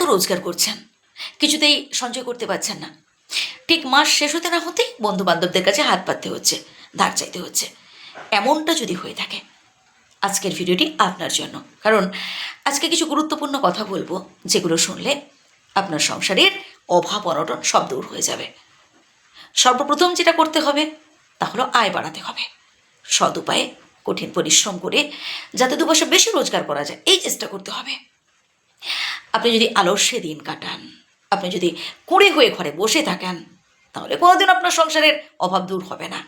রোজগার করছেন। কিছুতেই সঞ্চয় করতে পারছেন না। ঠিক মাস শেষ হতে না হতেই বন্ধু বান্ধবদের কাছে হাত পাততে হচ্ছে, ধার চাইতে হচ্ছে। এমনটা যদি হয়ে থাকে, আজকের ভিডিওটি আপনার জন্য। কারণ আজকে কিছু গুরুত্বপূর্ণ কথা বলব, যেগুলো শুনলে আপনার সংসারের অভাব অনটন সব দূর হয়ে যাবে। সর্বপ্রথম যেটা করতে হবে, তা হলো আয় বাড়াতে হবে। সদ উপায়ে কঠিন পরিশ্রম করে যাতে দু পয়সা বেশি রোজগার করা যায়, এই চেষ্টা করতে হবে। আপনি যদি আলস্যে দিন কাটান, আপনি যদি কুড়ে হয়ে ঘরে বসে থাকেন, তাহলে কোনোদিন আপনার সংসারের অভাব দূর হবে না।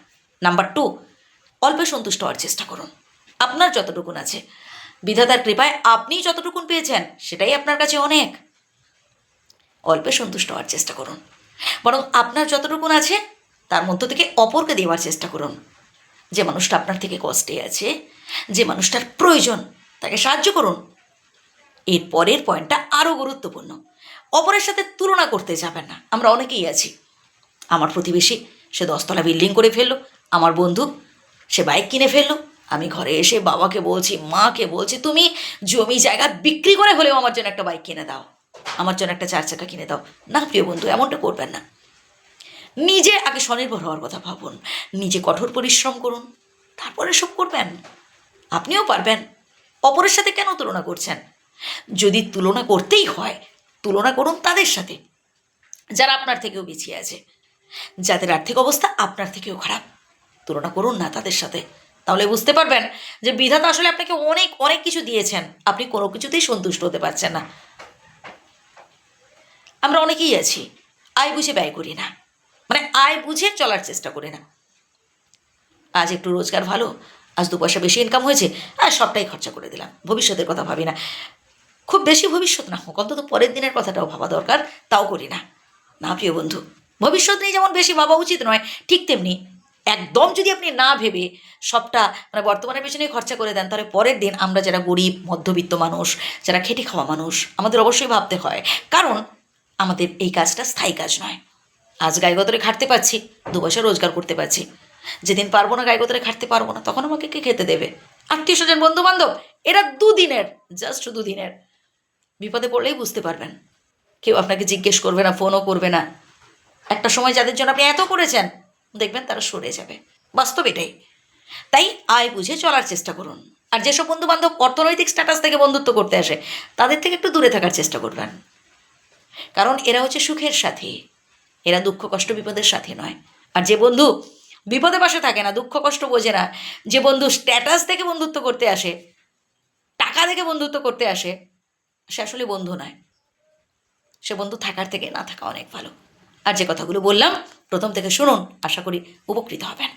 নাম্বার টু, অল্পে সন্তুষ্ট হওয়ার চেষ্টা করুন। আপনার যতটুকুন আছে, বিধাতার কৃপায় আপনি যতটুকুন পেয়েছেন, সেটাই আপনার কাছে অনেক। অল্পে সন্তুষ্ট হওয়ার চেষ্টা করুন। বরং আপনার যতটুকুন আছে, তার মধ্য থেকে অপরকে দেওয়ার চেষ্টা করুন। যে মানুষটা আপনার থেকে কষ্টে আছে, যে মানুষটার প্রয়োজন, তাকে সাহায্য করুন। এর পরের পয়েন্টটা আরও গুরুত্বপূর্ণ। অপরের সাথে তুলনা করতে যাবেন না। আমরা অনেকেই আছি। আমার প্রতিবেশী, সে দশতলা বিল্ডিং করে ফেলল। আমার বন্ধু, সে বাইক কিনে ফেলল। আমি ঘরে এসে বাবাকে বলছি, মাকে বলছি, তুমি জমি জায়গা বিক্রি করে হলেও আমার জন্য একটা বাইক কিনে দাও। আমার জন্য একটা চার চাকা কিনে দাও। না প্রিয় বন্ধু, এমনটা করবেন না। নিজে আগে স্বনির্ভর হওয়ার কথা ভাবুন। নিজে কঠোর পরিশ্রম করুন। তারপরে সব করবেন। আপনিও পারবেন। অপরের সাথে কেন তুলনা করছেন? যদি তুলনা করতেই হয়, তুলনা করুন তাদের সাথে। যারা আপনার থেকেও পিছিয়ে আছে, যাদের আর্থিক অবস্থা আপনার থেকেও খারাপ, তুলনা করুন না তাদের সাথে। তাহলে বুঝতে পারবেন যে বিধাতা আসলে আপনাকে অনেক অনেক কিছু দিয়েছেন। আপনি কোনো কিছুতেই সন্তুষ্ট হতে পারছেন না। আমরা অনেকেই আছি, আয় বুঝে ব্যয় করি না। মানে আয় বুঝে চলার চেষ্টা করি না। আজ একটু রোজগার ভালো, আজ দু পয়সা বেশি ইনকাম হয়েছে, আর সবটাই খরচা করে দিলাম। ভবিষ্যতের কথা ভাবি না। খুব বেশি ভবিষ্যৎ না হোক, অন্তত পরের দিনের কথাটাও ভাবা দরকার, তাও করি না। না, প্রিয় বন্ধু, ভবিষ্যৎ নিয়ে যেমন বেশি ভাবা উচিত নয়, ঠিক তেমনি একদম যদি আপনি না ভেবে সবটা মানে বর্তমানের পেছনে খরচা করে দেন, তাহলে পরের দিন আমরা যারা গরিব, মধ্যবিত্ত মানুষ, যারা খেটে খাওয়া মানুষ, আমাদের অবশ্যই ভাবতে হয়, কারণ আমাদের এই কাজটা স্থায়ী কাজ নয়। আজ গাইগতরে খাটতে পারছি, দু পয়সা রোজগার করতে পারছি। যেদিন পারব না গাইগতরে খাটতে পারব না, তখন আমাকে কে খেতে দেবে? আত্মীয় স্বজন বন্ধু বান্ধব এরা দুদিনের জাস্ট দুদিনের। বিপদে পড়লেই বুঝতে পারবেন। কেউ আপনাকে জিজ্ঞেস করবে না ফোনও করবে না। একটা সময় যাদের জন্য আপনি এত করেছেন, দেখবেন তারা সরে যাবে। বাস্তব এটাই। তাই আয় বুঝে চলার চেষ্টা করুন। আর যেসব বন্ধু বান্ধব অর্থনৈতিক স্ট্যাটাস থেকে বন্ধুত্ব করতে আসে, তাদের থেকে একটু দূরে থাকার চেষ্টা করবেন। কারণ এরা হচ্ছে সুখের সাথী। এরা দুঃখ, কষ্ট, বিপদের সাথী নয়। আর যে বন্ধু বিপদে পাশে থাকে না, দুঃখ, কষ্ট বোঝে না, যে বন্ধু স্ট্যাটাস থেকে বন্ধুত্ব করতে আসে, টাকা থেকে বন্ধুত্ব করতে আসে সে আসলে বন্ধু নয়। সে বন্ধু থাকার থেকে না থাকা অনেক ভালো। আর যে কথাগুলো বললাম, প্রথম থেকে শুনুন, আশা করি উপকৃত হবেন।